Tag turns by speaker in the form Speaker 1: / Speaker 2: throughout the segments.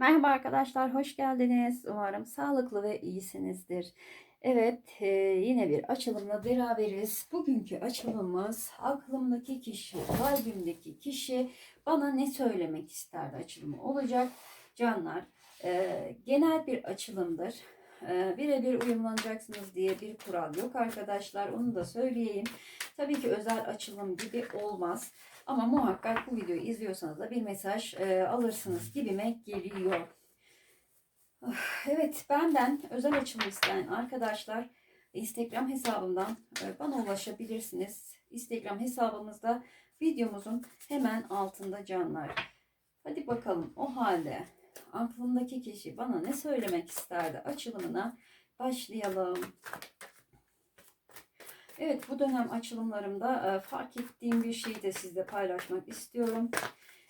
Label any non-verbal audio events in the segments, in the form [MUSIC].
Speaker 1: Merhaba arkadaşlar, hoş geldiniz. Umarım sağlıklı ve iyisinizdir. Evet, e, yine bir açılımla beraberiz. Bugünkü açılımımız aklımdaki kişi, kalbimdeki kişi bana ne söylemek isterdi açılımı olacak. Canlar, e, genel bir açılımdır. E, birebir uyumlanacaksınız diye bir kural yok arkadaşlar. Onu da söyleyeyim. Tabii ki özel açılım gibi olmaz. Ama muhakkak bu videoyu izliyorsanız da bir mesaj e, alırsınız gibime geliyor. Ah, Evet benden özel açılım isteyen arkadaşlar Instagram hesabımdan e, bana ulaşabilirsiniz. Instagram hesabımızda videomuzun hemen altında canlar. Hadi bakalım o halde aklımdaki kişi bana ne söylemek isterdi açılımına başlayalım. Evet bu dönem açılımlarımda e, fark ettiğim bir şeyi de sizle paylaşmak istiyorum.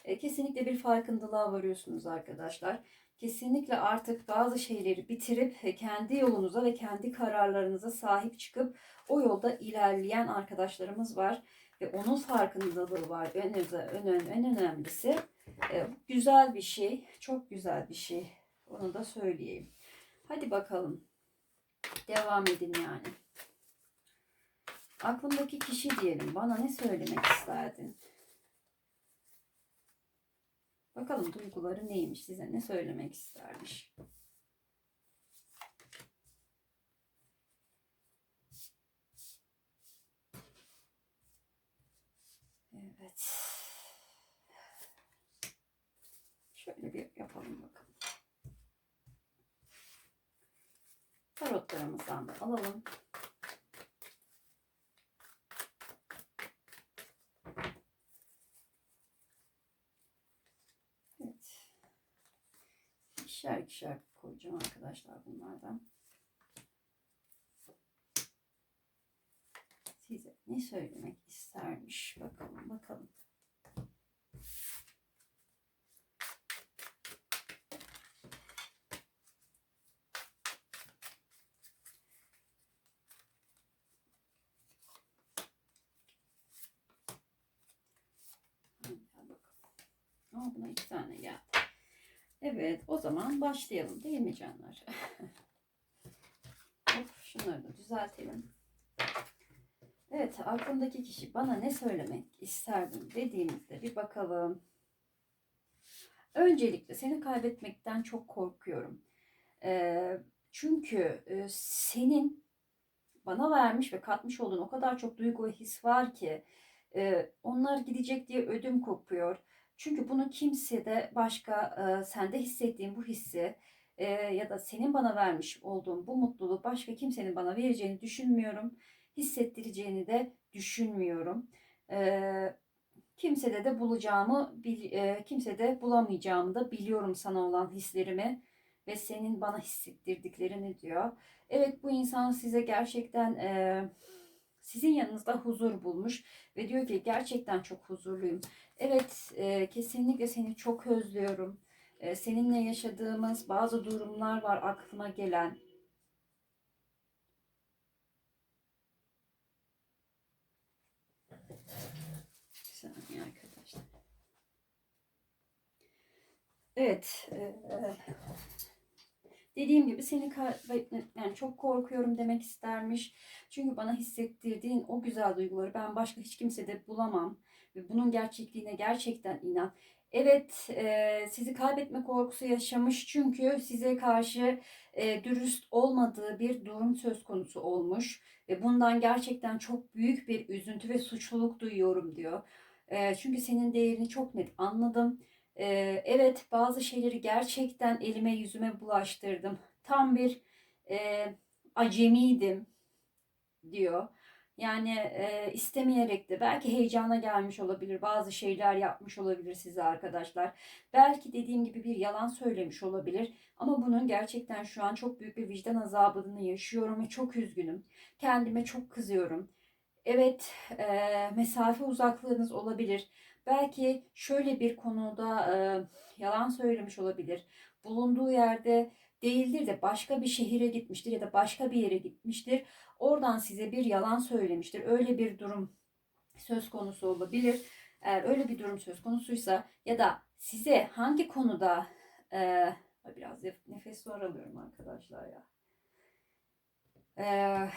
Speaker 1: E, Kesinlikle bir farkındalığa varıyorsunuz arkadaşlar. Kesinlikle artık bazı şeyleri bitirip e, kendi yolunuza ve kendi kararlarınıza sahip çıkıp o yolda ilerleyen arkadaşlarımız var. Ve onun farkındalığı var. En, en, en, önemlisi güzel bir şey. Çok güzel bir şey. Onu da söyleyeyim. Hadi bakalım. Devam edin yani. Aklımdaki kişi diyelim. Bana ne söylemek isterdin? Bakalım duyguları neymiş? Size ne söylemek istermiş? Evet. Şöyle bir yapalım bakalım. Tarotlarımızdan da alalım. Evet. İkişer ikişer koyacağım arkadaşlar bunlardan. Size ne söylemek istermiş bakalım bakalım. Hadi bakalım. Aa, buna iki tane geldi. Evet, o zaman başlayalım değil mi canlar? [LAUGHS] Hop, şunları da düzeltelim. Evet, aklımdaki kişi bana ne söylemek isterdim dediğimizde bir bakalım. Öncelikle seni kaybetmekten çok korkuyorum. Ee, çünkü e, senin bana vermiş ve katmış olduğun o kadar çok duygu ve his var ki e, onlar gidecek diye ödüm kopuyor. Çünkü bunu kimse de başka e, sende hissettiğin bu hissi e, ya da senin bana vermiş olduğun bu mutluluğu başka kimsenin bana vereceğini düşünmüyorum. Hissettireceğini de düşünmüyorum. E, kimsede de bulacağımı, bil, e, kimsede bulamayacağımı da biliyorum sana olan hislerimi ve senin bana hissettirdiklerini diyor. Evet bu insan size gerçekten e, sizin yanınızda huzur bulmuş ve diyor ki gerçekten çok huzurluyum. Evet, e, kesinlikle seni çok özlüyorum. E, seninle yaşadığımız bazı durumlar var aklıma gelen. Evet, e, dediğim gibi seni yani çok korkuyorum demek istermiş. Çünkü bana hissettirdiğin o güzel duyguları ben başka hiç kimsede bulamam ve bunun gerçekliğine gerçekten inan. Evet, sizi kaybetme korkusu yaşamış çünkü size karşı dürüst olmadığı bir durum söz konusu olmuş ve bundan gerçekten çok büyük bir üzüntü ve suçluluk duyuyorum diyor. Çünkü senin değerini çok net anladım. E, evet, bazı şeyleri gerçekten elime yüzüme bulaştırdım. Tam bir e, acemiydim diyor. Yani e, istemeyerek de belki heyecana gelmiş olabilir. Bazı şeyler yapmış olabilir size arkadaşlar. Belki dediğim gibi bir yalan söylemiş olabilir. Ama bunun gerçekten şu an çok büyük bir vicdan azabını yaşıyorum ve çok üzgünüm. Kendime çok kızıyorum. Evet, e, mesafe uzaklığınız olabilir. Belki şöyle bir konuda e, yalan söylemiş olabilir. Bulunduğu yerde değildir de başka bir şehire gitmiştir ya da başka bir yere gitmiştir. Oradan size bir yalan söylemiştir. Öyle bir durum söz konusu olabilir. Eğer öyle bir durum söz konusuysa ya da size hangi konuda Ee, biraz nef- nefes zor alıyorum arkadaşlar ya. Ee,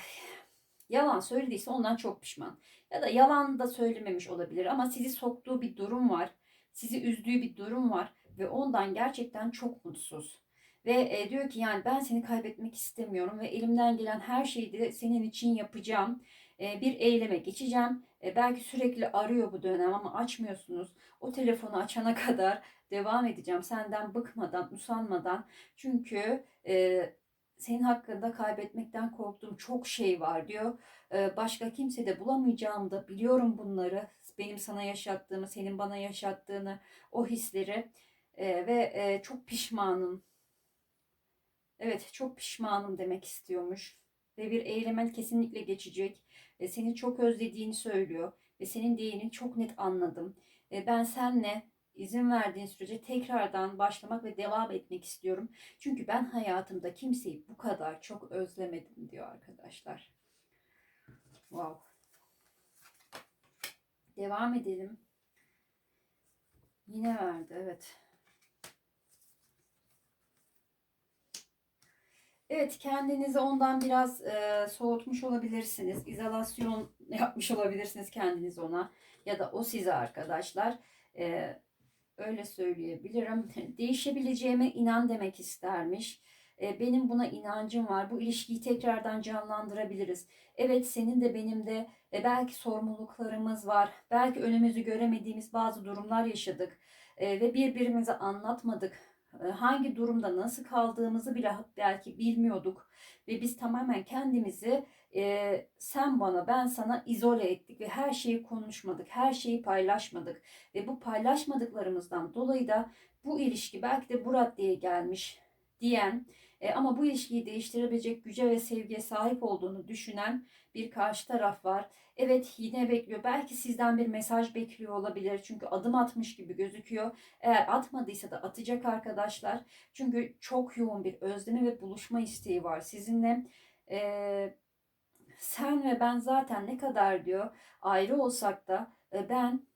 Speaker 1: yalan söylediyse ondan çok pişman. Ya da yalan da söylememiş olabilir ama sizi soktuğu bir durum var. Sizi üzdüğü bir durum var ve ondan gerçekten çok mutsuz. Ve e, diyor ki yani ben seni kaybetmek istemiyorum ve elimden gelen her şeyi de senin için yapacağım. E, bir eyleme geçeceğim. E, belki sürekli arıyor bu dönem ama açmıyorsunuz. O telefonu açana [LAUGHS] kadar devam edeceğim. Senden bıkmadan, usanmadan. Çünkü e, senin hakkında kaybetmekten korktuğum çok şey var diyor. E, başka kimse de bulamayacağımı da biliyorum bunları. Benim sana yaşattığımı, senin bana yaşattığını, o hisleri. E, ve e, çok pişmanım. Evet, çok pişmanım demek istiyormuş. Ve bir eyleme kesinlikle geçecek. Seni çok özlediğini söylüyor. Ve senin değerini çok net anladım. E, ben senle izin verdiğin sürece tekrardan başlamak ve devam etmek istiyorum. Çünkü ben hayatımda kimseyi bu kadar çok özlemedim diyor arkadaşlar. Wow. Devam edelim. Yine verdi evet. Evet kendinizi ondan biraz e, soğutmuş olabilirsiniz. İzolasyon [LAUGHS] yapmış olabilirsiniz kendiniz ona. Ya da o size arkadaşlar. E, öyle söyleyebilirim. [LAUGHS] Değişebileceğime inan demek istermiş. E, benim buna inancım var. Bu ilişkiyi tekrardan canlandırabiliriz. Evet senin de benim de e, belki sorumluluklarımız var. Belki önümüzü göremediğimiz bazı durumlar yaşadık. E, ve birbirimize anlatmadık hangi durumda nasıl kaldığımızı bile belki bilmiyorduk ve biz tamamen kendimizi e, sen bana ben sana izole ettik ve her şeyi konuşmadık, her şeyi paylaşmadık ve bu paylaşmadıklarımızdan dolayı da bu ilişki belki de bu raddeye gelmiş diyen e, ama bu ilişkiyi değiştirebilecek güce ve sevgiye sahip olduğunu düşünen bir karşı taraf var. Evet yine bekliyor. Belki sizden bir mesaj bekliyor olabilir. Çünkü adım atmış gibi gözüküyor. Eğer atmadıysa da atacak arkadaşlar. Çünkü çok yoğun bir özlemi ve buluşma isteği var sizinle. Ee, sen ve ben zaten ne kadar diyor ayrı olsak da e, ben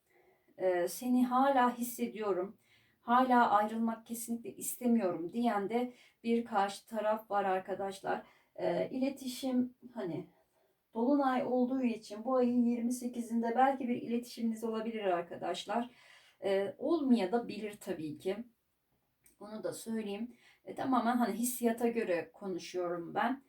Speaker 1: e, seni hala hissediyorum. Hala ayrılmak kesinlikle istemiyorum diyen de bir karşı taraf var arkadaşlar. E, iletişim hani Dolunay olduğu için bu ayın 28'inde belki bir iletişiminiz olabilir arkadaşlar. Olmaya da bilir tabii ki. Onu da söyleyeyim. E, tamamen hani hissiyata göre konuşuyorum ben.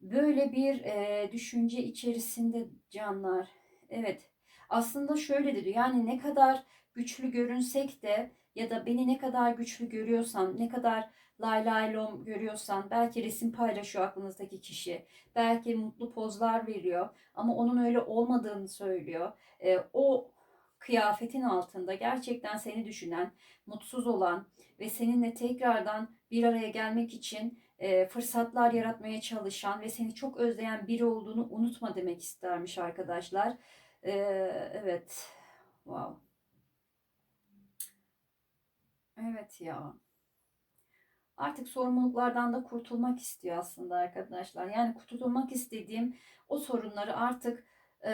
Speaker 1: Böyle bir e, düşünce içerisinde canlar. Evet. Aslında şöyle dedi. Yani ne kadar güçlü görünsek de ya da beni ne kadar güçlü görüyorsan, ne kadar lay lay lom görüyorsan belki resim paylaşıyor aklınızdaki kişi. Belki mutlu pozlar veriyor ama onun öyle olmadığını söylüyor. E, o kıyafetin altında gerçekten seni düşünen, mutsuz olan ve seninle tekrardan bir araya gelmek için e, fırsatlar yaratmaya çalışan ve seni çok özleyen biri olduğunu unutma demek istermiş arkadaşlar. E, evet. Wow. Evet ya artık sorumluluklardan da kurtulmak istiyor aslında arkadaşlar. Yani kurtulmak istediğim o sorunları artık e,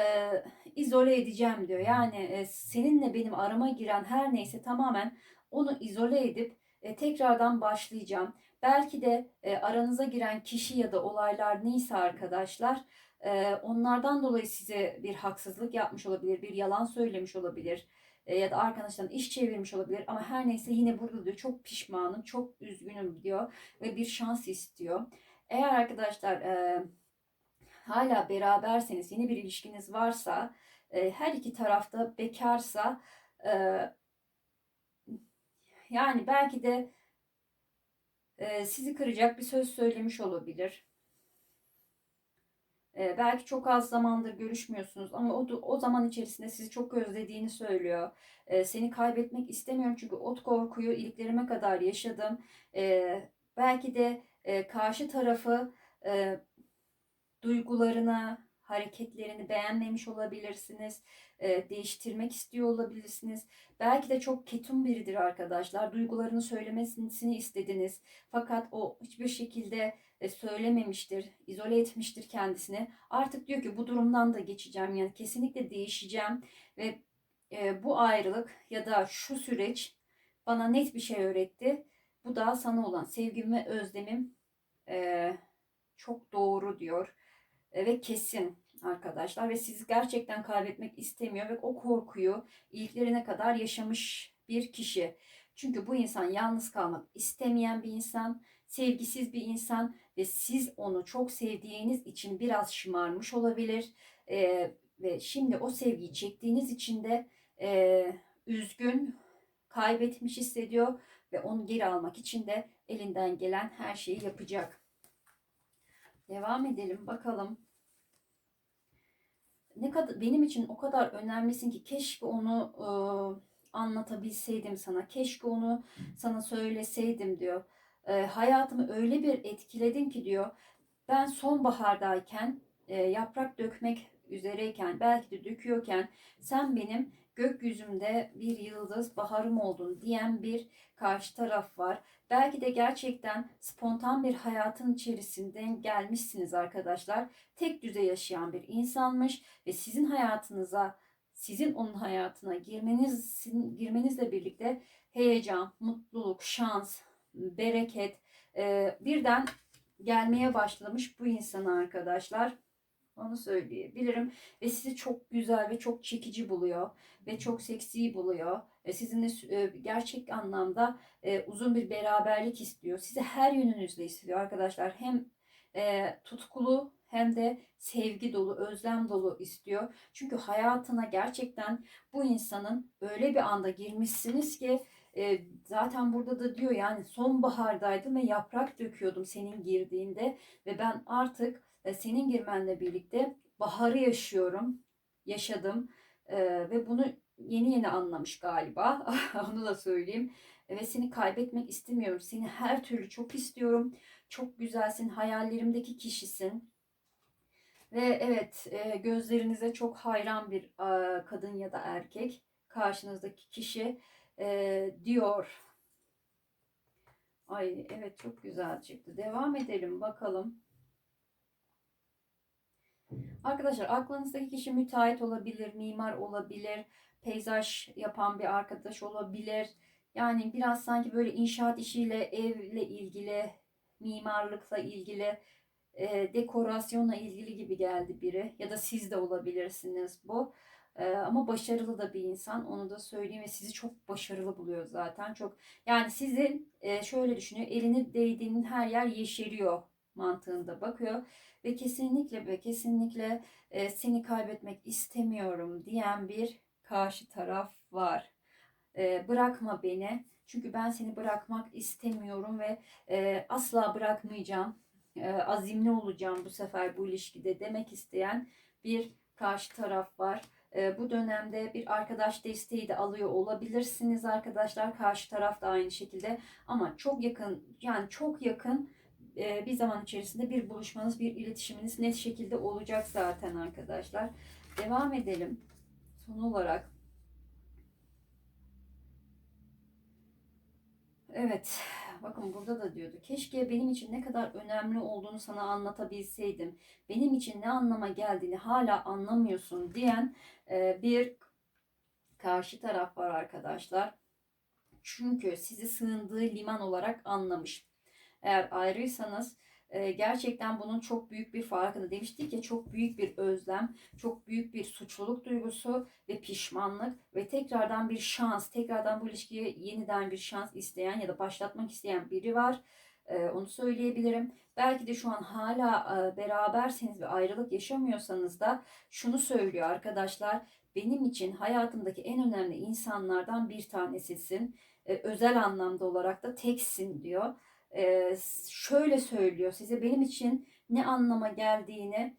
Speaker 1: izole edeceğim diyor. Yani e, seninle benim arama giren her neyse tamamen onu izole edip e, tekrardan başlayacağım. Belki de e, aranıza giren kişi ya da olaylar neyse arkadaşlar e, onlardan dolayı size bir haksızlık yapmış olabilir, bir yalan söylemiş olabilir e, ya da arkadaşlarına iş çevirmiş olabilir ama her neyse yine burada diyor çok pişmanım, çok üzgünüm diyor ve bir şans istiyor. Eğer arkadaşlar e, hala beraberseniz, yeni bir ilişkiniz varsa, e, her iki tarafta bekarsa e, yani belki de e, sizi kıracak bir söz söylemiş olabilir. Ee, belki çok az zamandır görüşmüyorsunuz ama o, o zaman içerisinde sizi çok özlediğini söylüyor. Ee, seni kaybetmek istemiyorum çünkü ot korkuyu iliklerime kadar yaşadım. Ee, belki de e, karşı tarafı e, duygularına, hareketlerini beğenmemiş olabilirsiniz. E, değiştirmek istiyor olabilirsiniz. Belki de çok ketum biridir arkadaşlar. Duygularını söylemesini istediniz. Fakat o hiçbir şekilde e, söylememiştir, izole etmiştir kendisini. Artık diyor ki bu durumdan da geçeceğim. Yani kesinlikle değişeceğim ve e, bu ayrılık ya da şu süreç bana net bir şey öğretti. Bu da sana olan sevgim ve özlemim e, çok doğru diyor ve kesin arkadaşlar ve sizi gerçekten kaybetmek istemiyor ve o korkuyu ilklerine kadar yaşamış bir kişi. Çünkü bu insan yalnız kalmak istemeyen bir insan, sevgisiz bir insan ve siz onu çok sevdiğiniz için biraz şımarmış olabilir. E, ve şimdi o sevgiyi çektiğiniz için de e, üzgün, kaybetmiş hissediyor ve onu geri almak için de elinden gelen her şeyi yapacak. Devam edelim bakalım. Ne kadar benim için o kadar önemlisin ki keşke onu e, anlatabilseydim sana. Keşke onu sana söyleseydim diyor. E, hayatımı öyle bir etkiledin ki diyor. Ben sonbahardayken e, yaprak dökmek üzereyken belki de döküyorken sen benim gökyüzümde bir yıldız baharım oldun diyen bir karşı taraf var. Belki de gerçekten spontan bir hayatın içerisinden gelmişsiniz arkadaşlar. Tek düze yaşayan bir insanmış ve sizin hayatınıza, sizin onun hayatına girmeniz girmenizle birlikte heyecan, mutluluk, şans, bereket e, birden gelmeye başlamış bu insana arkadaşlar. Onu söyleyebilirim. Ve sizi çok güzel ve çok çekici buluyor. Ve çok seksi buluyor. Ve sizinle e, gerçek anlamda e, uzun bir beraberlik istiyor. Sizi her yönünüzle istiyor arkadaşlar. Hem e, tutkulu hem de sevgi dolu, özlem dolu istiyor. Çünkü hayatına gerçekten bu insanın öyle bir anda girmişsiniz ki e, zaten burada da diyor yani sonbahardaydım ve yaprak döküyordum senin girdiğinde ve ben artık senin girmenle birlikte baharı yaşıyorum, yaşadım e, ve bunu yeni yeni anlamış galiba. [LAUGHS] Onu da söyleyeyim. E, ve seni kaybetmek istemiyorum. Seni her türlü çok istiyorum. Çok güzelsin, hayallerimdeki kişisin. Ve evet, e, gözlerinize çok hayran bir e, kadın ya da erkek karşınızdaki kişi e, diyor. Ay evet çok güzel çıktı. Devam edelim bakalım. Arkadaşlar aklınızdaki kişi müteahhit olabilir, mimar olabilir, peyzaj yapan bir arkadaş olabilir. Yani biraz sanki böyle inşaat işiyle, evle ilgili, mimarlıkla ilgili, e, dekorasyonla ilgili gibi geldi biri. Ya da siz de olabilirsiniz bu. E, ama başarılı da bir insan. Onu da söyleyeyim ve sizi çok başarılı buluyor zaten. Çok yani sizin e, şöyle düşünüyor. Elini değdiğinin her yer yeşeriyor mantığında bakıyor ve kesinlikle ve kesinlikle e, seni kaybetmek istemiyorum diyen bir karşı taraf var. E, bırakma beni çünkü ben seni bırakmak istemiyorum ve e, asla bırakmayacağım. E, azimli olacağım bu sefer bu ilişkide demek isteyen bir karşı taraf var. E, bu dönemde bir arkadaş desteği de alıyor olabilirsiniz arkadaşlar. Karşı taraf da aynı şekilde ama çok yakın yani çok yakın bir zaman içerisinde bir buluşmanız, bir iletişiminiz net şekilde olacak zaten arkadaşlar. Devam edelim. Son olarak Evet, bakın burada da diyordu. Keşke benim için ne kadar önemli olduğunu sana anlatabilseydim. Benim için ne anlama geldiğini hala anlamıyorsun diyen e, bir karşı taraf var arkadaşlar. Çünkü sizi sığındığı liman olarak anlamış. Eğer ayrıysanız e, gerçekten bunun çok büyük bir farkında. Demiştik ya çok büyük bir özlem, çok büyük bir suçluluk duygusu ve pişmanlık ve tekrardan bir şans, tekrardan bu ilişkiye yeniden bir şans isteyen ya da başlatmak isteyen biri var. E, onu söyleyebilirim. Belki de şu an hala e, beraberseniz ve ayrılık yaşamıyorsanız da şunu söylüyor arkadaşlar. Benim için hayatımdaki en önemli insanlardan bir tanesisin. Özel anlamda olarak da teksin diyor şöyle söylüyor size benim için ne anlama geldiğini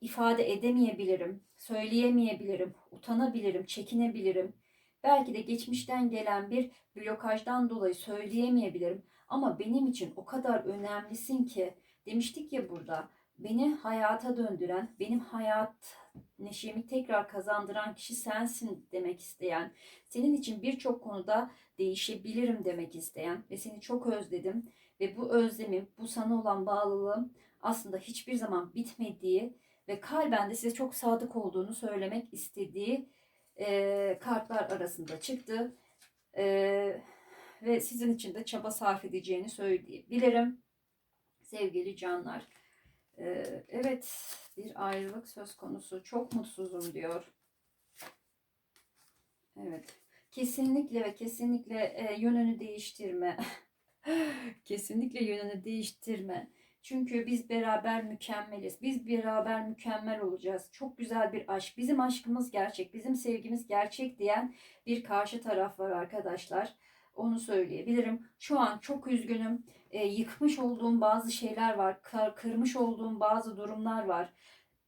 Speaker 1: ifade edemeyebilirim, söyleyemeyebilirim, utanabilirim, çekinebilirim. Belki de geçmişten gelen bir blokajdan dolayı söyleyemeyebilirim. Ama benim için o kadar önemlisin ki demiştik ya burada beni hayata döndüren, benim hayat neşemi tekrar kazandıran kişi sensin demek isteyen, senin için birçok konuda değişebilirim demek isteyen ve seni çok özledim ve bu özlemim, bu sana olan bağlılığım aslında hiçbir zaman bitmediği ve kalben de size çok sadık olduğunu söylemek istediği e, kartlar arasında çıktı. E, ve sizin için de çaba sarf edeceğini söyleyebilirim. Sevgili canlar. Ee, evet bir ayrılık söz konusu. Çok mutsuzum diyor. Evet. Kesinlikle ve kesinlikle e, yönünü değiştirme. [LAUGHS] kesinlikle yönünü değiştirme. Çünkü biz beraber mükemmeliz. Biz beraber mükemmel olacağız. Çok güzel bir aşk. Bizim aşkımız gerçek. Bizim sevgimiz gerçek diyen bir karşı taraf var arkadaşlar. Onu söyleyebilirim. Şu an çok üzgünüm. E, yıkmış olduğum bazı şeyler var. Kar, kırmış olduğum bazı durumlar var.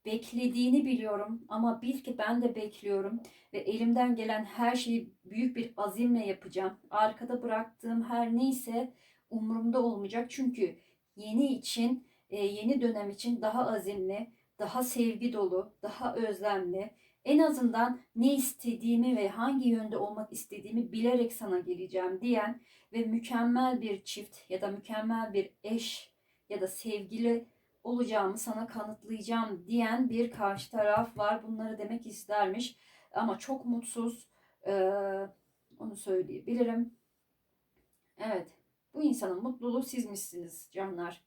Speaker 1: Beklediğini biliyorum ama bil ki ben de bekliyorum ve elimden gelen her şeyi büyük bir azimle yapacağım. Arkada bıraktığım her neyse umurumda olmayacak. Çünkü yeni için, e, yeni dönem için daha azimli, daha sevgi dolu, daha özlemli, en azından ne istediğimi ve hangi yönde olmak istediğimi bilerek sana geleceğim diyen ve mükemmel bir çift ya da mükemmel bir eş ya da sevgili olacağımı sana kanıtlayacağım diyen bir karşı taraf var. Bunları demek istermiş. Ama çok mutsuz. Ee, onu söyleyebilirim. Evet. Bu insanın mutluluğu sizmişsiniz canlar.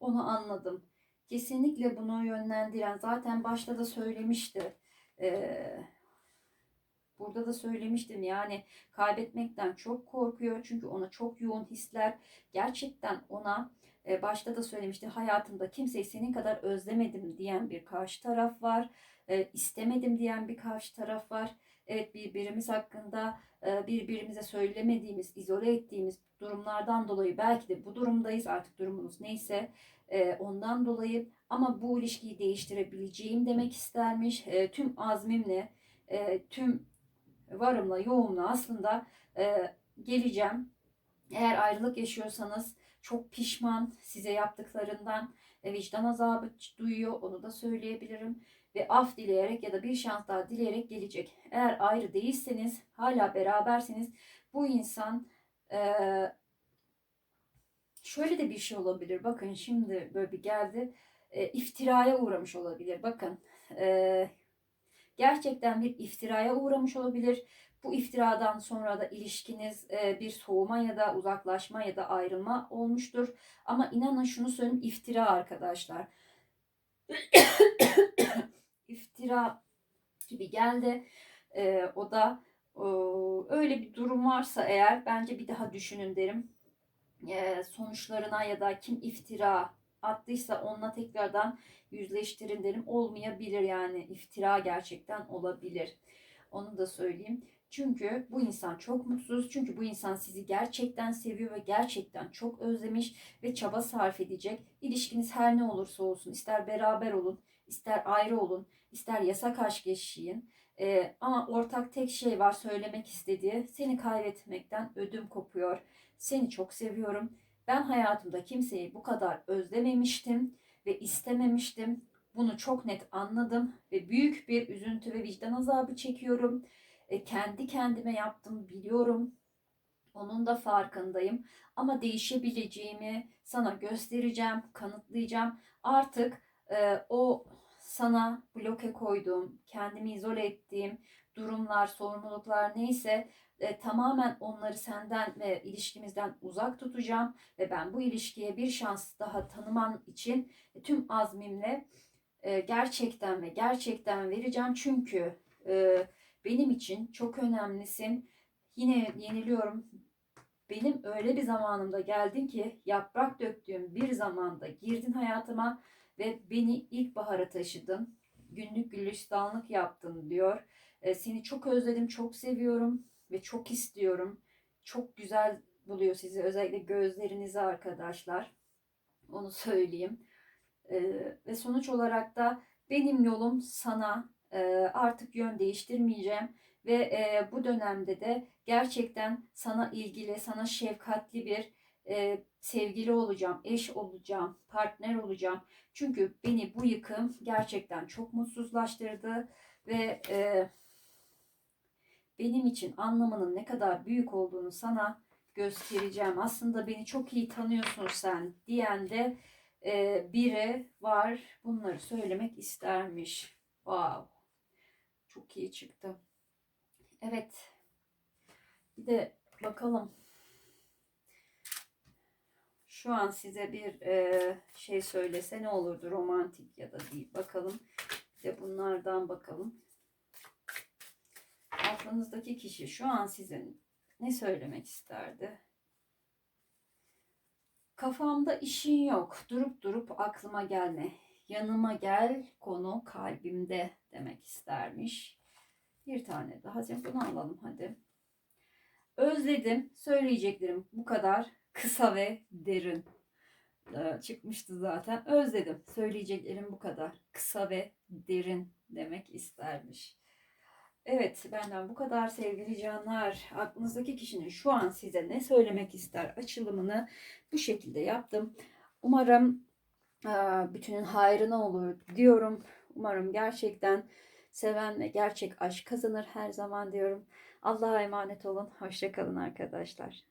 Speaker 1: Onu anladım. Kesinlikle bunu yönlendiren zaten başta da söylemişti. Ee, burada da söylemiştim yani kaybetmekten çok korkuyor. Çünkü ona çok yoğun hisler. Gerçekten ona e, başta da söylemişti hayatımda kimseyi senin kadar özlemedim diyen bir karşı taraf var. E, istemedim diyen bir karşı taraf var. Evet birbirimiz hakkında e, birbirimize söylemediğimiz, izole ettiğimiz durumlardan dolayı belki de bu durumdayız artık durumunuz neyse e, ondan dolayı ama bu ilişkiyi değiştirebileceğim demek istermiş. E, tüm azmimle, e, tüm varımla, yoğumla aslında e, geleceğim. Eğer ayrılık yaşıyorsanız çok pişman size yaptıklarından e, vicdan azabı duyuyor onu da söyleyebilirim ve af dileyerek ya da bir şans daha dileyerek gelecek. Eğer ayrı değilseniz hala beraberseniz bu insan e, şöyle de bir şey olabilir. Bakın şimdi böyle bir geldi. E, iftiraya uğramış olabilir. Bakın e, gerçekten bir iftiraya uğramış olabilir. Bu iftiradan sonra da ilişkiniz e, bir soğuma ya da uzaklaşma ya da ayrılma olmuştur. Ama inanın şunu söyleyeyim iftira arkadaşlar. [COUGHS] iftira gibi geldi. E, o da öyle bir durum varsa eğer bence bir daha düşünün derim. E, sonuçlarına ya da kim iftira attıysa onunla tekrardan yüzleştirin derim. Olmayabilir yani iftira gerçekten olabilir. Onu da söyleyeyim. Çünkü bu insan çok mutsuz. Çünkü bu insan sizi gerçekten seviyor ve gerçekten çok özlemiş ve çaba sarf edecek. İlişkiniz her ne olursa olsun, ister beraber olun, ister ayrı olun, ister yasak aşk yaşayın. Ee, ama ortak tek şey var söylemek istediği. Seni kaybetmekten ödüm kopuyor. Seni çok seviyorum. Ben hayatımda kimseyi bu kadar özlememiştim ve istememiştim. Bunu çok net anladım ve büyük bir üzüntü ve vicdan azabı çekiyorum. E, kendi kendime yaptım biliyorum. Onun da farkındayım. Ama değişebileceğimi sana göstereceğim, kanıtlayacağım. Artık e, o sana bloke koyduğum, kendimi izole ettiğim durumlar, sorumluluklar neyse e, tamamen onları senden ve ilişkimizden uzak tutacağım ve ben bu ilişkiye bir şans daha tanıman için e, tüm azmimle e, gerçekten ve gerçekten vereceğim çünkü e, benim için çok önemlisin. Yine yeniliyorum. Benim öyle bir zamanımda geldin ki yaprak döktüğüm bir zamanda girdin hayatıma ve beni ilkbahara taşıdın. Günlük gülistanlık yaptın diyor. E, seni çok özledim, çok seviyorum ve çok istiyorum. Çok güzel buluyor sizi özellikle gözlerinizi arkadaşlar. Onu söyleyeyim. E, ve sonuç olarak da benim yolum sana e, artık yön değiştirmeyeceğim ve e, bu dönemde de gerçekten sana ilgili, sana şefkatli bir e, sevgili olacağım, eş olacağım, partner olacağım. Çünkü beni bu yıkım gerçekten çok mutsuzlaştırdı ve e, benim için anlamının ne kadar büyük olduğunu sana göstereceğim. Aslında beni çok iyi tanıyorsun sen diyen de e, biri var. Bunları söylemek istermiş. Wow. Çok iyi çıktı. Evet. Bir de bakalım şu an size bir e, şey söylese ne olurdu romantik ya da değil. Bakalım. Bir de bunlardan bakalım. Aklınızdaki kişi şu an size ne söylemek isterdi? Kafamda işin yok. Durup durup aklıma gelme. Yanıma gel konu kalbimde demek istermiş. Bir tane daha. Bunu alalım hadi. Özledim. Söyleyeceklerim bu kadar. Kısa ve derin. Ee, çıkmıştı zaten. Özledim. Söyleyeceklerim bu kadar. Kısa ve derin demek istermiş. Evet, benden bu kadar sevgili canlar. Aklınızdaki kişinin şu an size ne söylemek ister açılımını bu şekilde yaptım. Umarım bütünün hayrına olur diyorum. Umarım gerçekten seven ve gerçek aşk kazanır her zaman diyorum. Allah'a emanet olun. Hoşçakalın arkadaşlar.